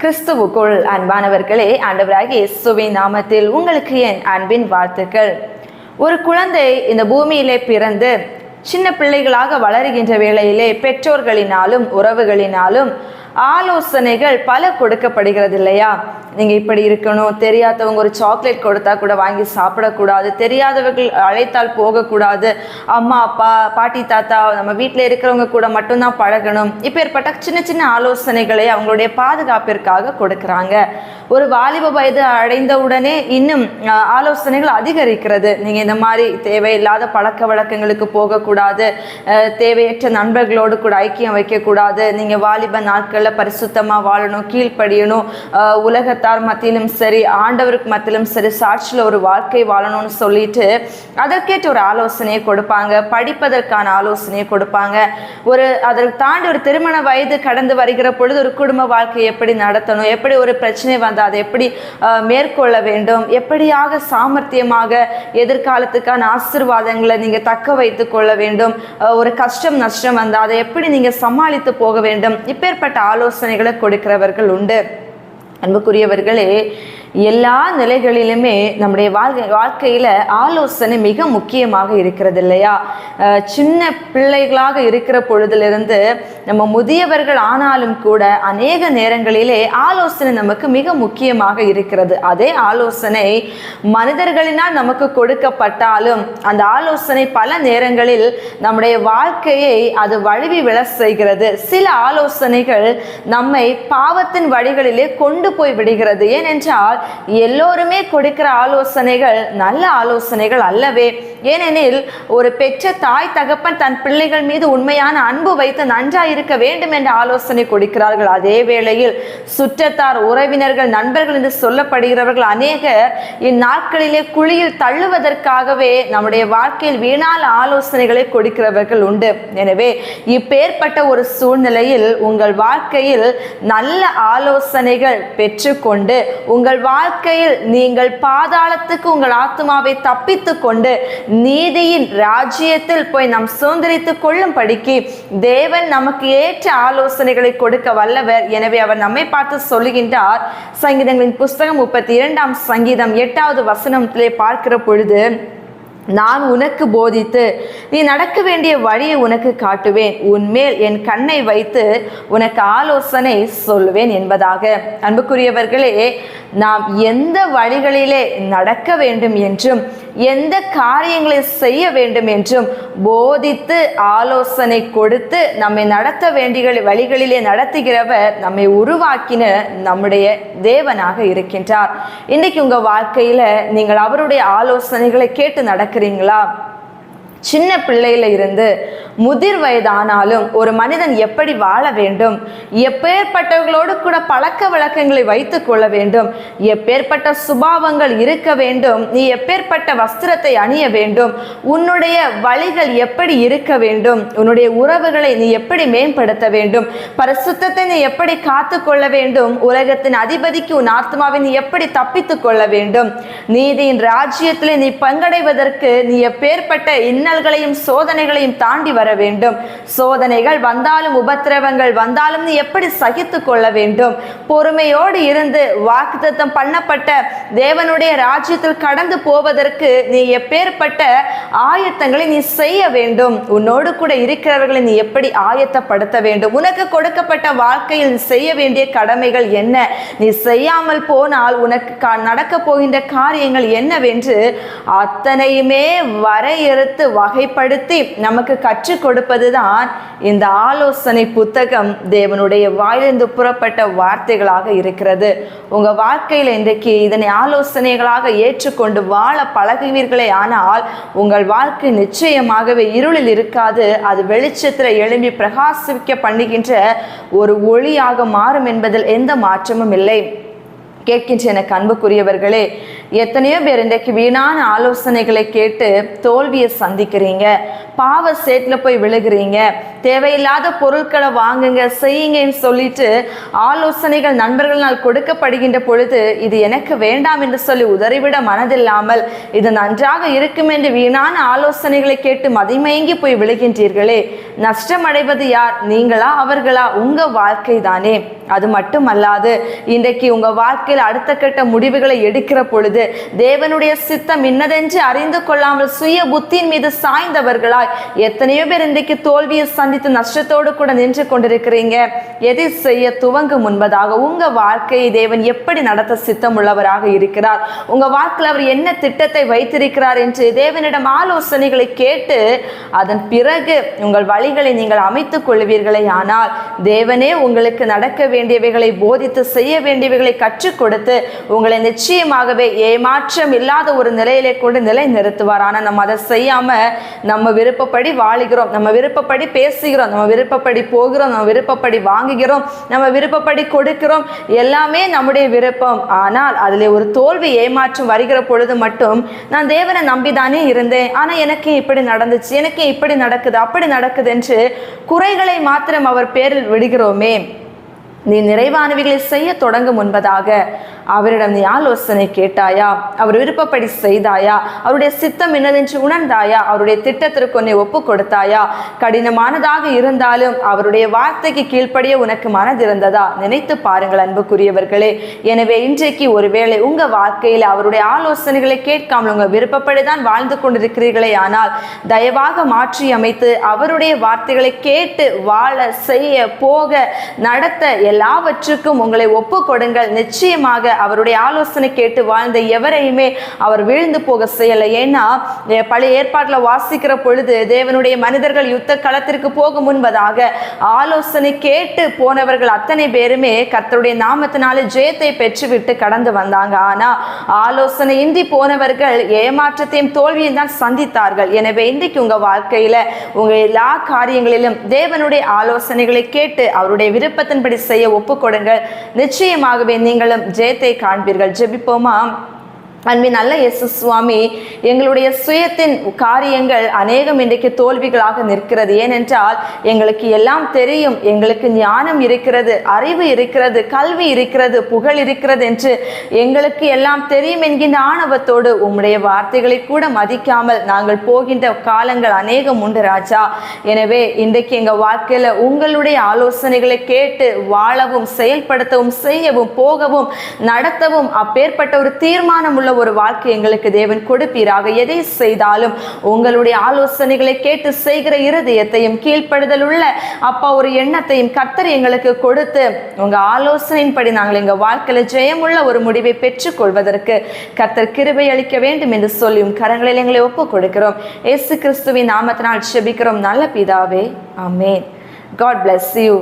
கிறிஸ்துவுக்குள் அன்பானவர்களே ஆண்டவராகி இயேசுவின் நாமத்தில் உங்களுக்கு என் அன்பின் வாழ்த்துக்கள். ஒரு குழந்தை இந்த பூமியிலே பிறந்து சின்ன பிள்ளைகளாக வளருகின்ற வேளையிலே பெற்றோர்களினாலும் உறவுகளினாலும் ஆலோசனைகள் பல கொடுக்கப்படுகிறது இல்லையா நீங்கள் இப்படி இருக்கணும் தெரியாதவங்க ஒரு சாக்லேட் கொடுத்தா கூட வாங்கி சாப்பிடக்கூடாது தெரியாதவர்கள் அழைத்தால் போகக்கூடாது. அம்மா அப்பா பாட்டி தாத்தா நம்ம வீட்டில் இருக்கிறவங்க கூட மட்டும்தான் பழகணும். இப்பேற்பட்ட சின்ன சின்ன ஆலோசனைகளை அவங்களுடைய பாதுகாப்பிற்காக கொடுக்குறாங்க. ஒரு வாலிப வயது அடைந்த உடனே இன்னும் ஆலோசனைகள் அதிகரிக்கிறது. நீங்கள் இந்த மாதிரி தேவையில்லாத பழக்க வழக்கங்களுக்கு போகக்கூடாது. தேவையற்ற நண்பர்களோடு கூட ஐக்கியம் வைக்கக்கூடாது. நீங்கள் வாலிப நாட்களில் பரிசுத்தமாக வாழணும் கீழ்ப்படியணும். உலக உலகத்தார் மத்தியிலும் சரி ஆண்டவருக்கு மத்தியிலும் சரி சாட்சியில் ஒரு வாழ்க்கை வாழணும்னு சொல்லிட்டு அதற்கேற்ற ஒரு ஆலோசனையை கொடுப்பாங்க. படிப்பதற்கான ஆலோசனையை கொடுப்பாங்க. ஒரு அதற்கு தாண்டி ஒரு திருமண வயது கடந்து வருகிற பொழுது ஒரு குடும்ப வாழ்க்கையை எப்படி நடத்தணும்? எப்படி ஒரு பிரச்சனை வந்தால் அதை எப்படி மேற்கொள்ள வேண்டும்? எப்படியாக சாமர்த்தியமாக எதிர்காலத்துக்கான ஆசீர்வாதங்களை நீங்கள் தக்க வைத்து கொள்ள வேண்டும்? ஒரு கஷ்டம் நஷ்டம் வந்தால் அதை எப்படி நீங்கள் சமாளித்து போக வேண்டும்? இப்பேற்பட்ட ஆலோசனைகளை கொடுக்கிறவர்கள் உண்டு. அன்புக்குரியவர்களே எல்லா நிலைகளிலுமே நம்முடைய வாழ்க்கை வாழ்க்கையில் ஆலோசனை மிக முக்கியமாக இருக்கிறது இல்லையா? சின்ன பிள்ளைகளாக இருக்கிற பொழுதிலிருந்து நம்ம முதியவர்கள் ஆனாலும் கூட அநேக நேரங்களிலே ஆலோசனை நமக்கு மிக முக்கியமாக இருக்கிறது. அதே ஆலோசனை மனிதர்களினால் நமக்கு கொடுக்கப்பட்டாலும் அந்த ஆலோசனை பல நேரங்களில் நம்முடைய வாழ்க்கையை அது வழுவி விழ செய்கிறது. சில ஆலோசனைகள் நம்மை பாவத்தின் வழிகளிலே கொண்டு போய் விடுகிறது. ஏனென்றால் எல்லோருமே கொடுக்கிற ஆலோசனைகள் நல்ல ஆலோசனைகள் அல்லவே. ஏனெனில் ஒரு பெற்ற தாய் தகப்பன் தன் பிள்ளைகள் மீது உண்மையான அன்பு வைத்து நன்றாய் இருக்க வேண்டும் என்ற ஆலோசனை கொடுக்கிறார்கள். அதே வேளையில் சுற்றத்தார் உறவினர்கள் நண்பர்கள் என்று சொல்லப்படுகிறவர்கள் அநேகர் இந்நாட்களிலே குழியில் தள்ளுவதற்காகவே நம்முடைய வாழ்க்கையில் வீணால் ஆலோசனைகளை கொடுக்கிறவர்கள் உண்டு. எனவே இப்பேற்பட்ட ஒரு சூழ்நிலையில் உங்கள் வாழ்க்கையில் நல்ல ஆலோசனைகள் பெற்றுக்கொண்டு உங்கள் வாழ்க்கையில் நீங்கள் பாதாளத்துக்கு உங்கள் ஆத்மாவை தப்பித்து கொண்டு நீதியின் ராஜ்யத்தில் போய் நாம் சுதந்திரித்து கொள்ளும்படிக்கு தேவன் நமக்கு ஏற்ற ஆலோசனைகளை கொடுக்க வல்லவர். எனவே அவர் நம்மை பார்த்து சொல்லுகின்றார். சங்கீதங்களின் புஸ்தகம் முப்பத்தி இரண்டாம் சங்கீதம் எட்டாவது வசனத்திலே பார்க்கிற பொழுது நான் உனக்கு போதித்து நீ நடக்க வேண்டிய வழியை உனக்கு காட்டுவேன். உன்மேல் என் கண்ணை வைத்து உனக்கு ஆலோசனை சொல்லுவேன் என்பதாக. அன்புக்குரியவர்களே நாம் எந்த வழிகளிலே நடக்க வேண்டும் என்றும் எந்த காரியங்களை செய்ய வேண்டும் என்றும் போதித்து ஆலோசனை கொடுத்து நம்மை நடத்த வேண்டிய வழிகளிலே நடத்துகிறவர் நம்மை உருவாக்கின நம்முடைய தேவனாக இருக்கின்றார். இன்னைக்கு உங்கள் வாழ்க்கையில் நீங்கள் அவருடைய ஆலோசனைகளை கேட்டு நடக்கிறீங்களா? சின்ன பிள்ளையில இருந்து முதிர் வயதானாலும் ஒரு மனிதன் எப்படி வாழ வேண்டும்? எப்பேற்பட்டவர்களோடு கூட பழக்க வழக்கங்களை வைத்துக் கொள்ள வேண்டும்? எப்பேற்பட்ட சுபாவங்கள் இருக்க வேண்டும்? நீ எப்பேற்பட்ட வஸ்திரத்தை அணிய வேண்டும்? உன்னுடைய வழிகள் எப்படி இருக்க வேண்டும்? உன்னுடைய உறவுகளை நீ எப்படி மேம்படுத்த வேண்டும்? பரிசுத்தத்தை நீ எப்படி காத்து கொள்ள வேண்டும்? உலகத்தின் அதிபதிக்கு உன் ஆத்மாவை நீ எப்படி தப்பித்துக் கொள்ள வேண்டும்? நீதியின் ராஜ்யத்திலே நீ பங்கடைவதற்கு நீ எப்பேற்பட்ட இன்னல்களையும் சோதனைகளையும் தாண்டி வர வர வேண்டும். சோதனைகள் வந்தாலும் உபத்திரவங்கள் வந்தாலும் நீ எப்படி சகித்து கொள்ள வேண்டும்? பொறுமையோடு இருந்து வாக்குத்தத்தம் பண்ணப்பட்ட தேவனுடைய ராஜ்யத்தில் கடந்து போவதற்கு நீ எப்பேற்பட்ட ஆயத்தங்களை நீ செய்ய வேண்டும். உன்னோடு கூட இருக்கிறவர்களை நீ எப்படி ஆயத்தப்படுத்த வேண்டும்? உனக்கு கொடுக்கப்பட்ட வாழ்க்கையில் செய்ய வேண்டிய கடமைகள் என்ன? நீ செய்யாமல் போனால் உனக்கு நடக்க போகின்ற காரியங்கள் என்னவென்று அத்தனையுமே வரையறுத்து வகைப்படுத்தி நமக்கு கற்றுக் கொடுப்பதுதான் இந்த ஆலோசனை புத்தகம் தேவனுடைய வாயிலிருந்து புறப்பட்ட வார்த்தைகளாக இருக்கிறது. உங்க வாழ்க்கையில் இன்றைக்கு இதனை ஆலோசனைகளாக ஏற்றுக்கொண்டு வாழ பழகுவீர்களே ஆனால் உங்கள் வாழ்க்கை நிச்சயமாகவே இருளில் இருக்காது. அது வெளிச்சத்தில் எழும்பி பிரகாசிக்க பண்ணுகின்ற ஒரு ஒளியாக மாறும் என்பதில் எந்த மாற்றமும் இல்லை. கேட்கின்ற எனக்கு அன்புக்குரியவர்களே எத்தனையோ பேர் இன்றைக்கு வீணான ஆலோசனைகளை கேட்டு தோல்வியை சந்திக்கிறீங்க. பாவ சேட்டில் போய் விழுகிறீங்க. தேவையில்லாத பொருட்களை வாங்குங்க செய்யுங்கன்னு சொல்லிட்டு ஆலோசனைகள் நண்பர்களால் கொடுக்கப்படுகின்ற பொழுது இது எனக்கு வேண்டாம் என்று சொல்லி உதறிவிட மனதில்லாமல் இது நன்றாக இருக்கும் என்று வீணான ஆலோசனைகளை கேட்டு மதிமயங்கி போய் விழுகின்றீர்களே. நஷ்டம் அடைவது யார்? நீங்களா அவர்களா? உங்க வாழ்க்கை தானே. அது மட்டுமல்லாது இன்றைக்கு உங்க வாழ்க்கையில் அடுத்த கட்ட முடிவுகளை எடுக்கிற பொழுது தேவனுடைய சித்தம் இன்னதென்று அறிந்து கொள்ளாமல் சுய புத்தியின் மீது சாய்ந்தவர்களாய் எத்தனையோ பேர் இன்றைக்கு தோல்வியை சந்தித்து நஷ்டத்தோடு கூட நின்று கொண்டிருக்கிறீங்க. எதை செய்ய துவங்கும் முன்பதாக உங்க வாழ்க்கையை தேவன் எப்படி நடத்த சித்தம் உள்ளவராக இருக்கிறார்? உங்க வாழ்க்கையில் அவர் என்ன திட்டத்தை வைத்திருக்கிறார் என்று தேவனிடம் ஆலோசனைகளை கேட்டு அதன் பிறகு உங்கள் வழிகளை நீங்கள் அமைத்துக் கொள்வீர்களே. ஆனால் தேவனே உங்களுக்கு நடக்க வேண்டியவைகளை போதித்து செய்ய வேண்டியவைகளை கற்றுக் கொடுத்து உங்களை நிச்சயமாகவே ஏமாற்றம் இல்லாத ஒரு நிலையிலே கொண்டு நிலை நிறுத்துவார். ஆனால் நம்ம அதை செய்யாமல் நம்ம விருப்பப்படி வாழுகிறோம். நம்ம விருப்பப்படி பேசுகிறோம். நம்ம விருப்பப்படி போகிறோம். நம்ம விருப்பப்படி வாங்குகிறோம். நம்ம விருப்பப்படி கொடுக்கிறோம். எல்லாமே நம்முடைய விருப்பம். ஆனால் அதில் ஒரு தோல்வி ஏமாற்றம் வருகிற பொழுது மட்டும் நான் தேவனை நம்பிதானே இருந்தேன். ஆனால் எனக்கு இப்படி நடந்துச்சு. எனக்கு இப்படி நடக்குது. அப்படி நடக்குது என்று குறைகளை மாத்திரம் அவர் பேரில் விடுகிறோமே. நீ நிறைவானவைகளை செய்ய தொடங்கும் முன்பதாக அவரிடம் நீ ஆலோசனை கேட்டாயா? அவர் விருப்பப்படி செய்தாயா? அவருடைய சித்தம் என்னதென்று உணர்ந்தாயா? அவருடைய திட்டத்திற்கு உன்னை ஒப்பு கொடுத்தாயா? கடினமானதாக இருந்தாலும் அவருடைய வார்த்தைக்கு கீழ்ப்படிய உனக்கு மனதிருந்ததா? நினைத்து பாருங்கள் அன்புக்குரியவர்களே. எனவே இன்றைக்கு ஒருவேளை உங்க வாழ்க்கையில் அவருடைய ஆலோசனைகளை கேட்காமல் உங்க விருப்பப்படி தான் வாழ்ந்து கொண்டிருக்கிறீர்களே ஆனால் தயவாக மாற்றி அமைத்து அவருடைய வார்த்தைகளை கேட்டு வாழ செய்ய போக நடத்த எல்லாவற்றுக்கும் உங்களை ஒப்பு கொடுங்கள். நிச்சயமாக அவருடைய ஆலோசனை கேட்டு வாழ்ந்த எவரையுமே அவர் வீழ்ந்து போக செய்யலை. ஏன்னா பழைய ஏற்பாட்டில் வாசிக்கிற பொழுது தேவனுடைய மனிதர்கள் யுத்த களத்திற்கு போக முன்பதாக ஆலோசனை கேட்டு போனவர்கள் அத்தனை பேருமே கர்த்தருடைய நாமத்தினாலே ஜெயத்தை பெற்றுவிட்டு கடந்து வந்தாங்க. ஆனா ஆலோசனை இந்தி போனவர்கள் ஏமாற்றத்தையும் தோல்வியும் தான் சந்தித்தார்கள். எனவே இன்றைக்கு உங்க வாழ்க்கையில உங்க எல்லா காரியங்களிலும் தேவனுடைய ஆலோசனைகளை கேட்டு அவருடைய விருப்பத்தின்படி செய்ய ஒப்புக்கொடுங்கள். நிச்சயமாகவே நீங்களும் ஜெயத்தை காண்பீர்கள். ஜெபிப்போமா? அன்பின் நல்ல இயேசு சுவாமி எங்களுடைய சுயத்தின் காரியங்கள் அநேகம் இன்றைக்கு தோல்விகளாக நிற்கிறது. ஏனென்றால் எங்களுக்கு எல்லாம் தெரியும் எங்களுக்கு ஞானம் இருக்கிறது அறிவு இருக்கிறது கல்வி இருக்கிறது புகழ் இருக்கிறது என்று எங்களுக்கு எல்லாம் தெரியும் என்கின்ற ஆணவத்தோடு உம்முடைய வார்த்தைகளை கூட மதிக்காமல் நாங்கள் போகின்ற காலங்கள் அநேகம் உண்டு ராஜா. எனவே இன்றைக்கு எங்கள் வாழ்க்கையில் உங்களுடைய ஆலோசனைகளை கேட்டு வாழவும் செயல்படுத்தவும் செய்யவும் போகவும் நடத்தவும் அப்பேற்பட்ட ஒரு தீர்மானம் உள்ள ஒரு வாழ்க்கை எங்களுக்கு தேவன் கொடுப்பீராக. எதை செய்தாலும் உங்களுடைய ஆலோசனைகளை கேட்டு செய்கிற இருதயத்தையும் கீழ்ப்படுதல் உள்ள அப்பா ஒரு எண்ணத்தையும் கர்த்தர் எங்களுக்கு கொடுத்து உங்க ஆலோசனையின்படி நாங்கள் எங்க வாழ்க்கையில ஜெயமுள்ள ஒரு முடிவை பெற்றுக் கொள்வதற்கு கர்த்தர் கிருபை அளிக்க வேண்டும் என்று சொல்லியும் கரங்களில் எங்களை ஒப்புக் கொடுக்கிறோம். ஏசு கிறிஸ்துவின் நாமத்தினால் செபிக்கிறோம். நல்ல பிதாவே. அமேன் காட் பிளஸ் யூ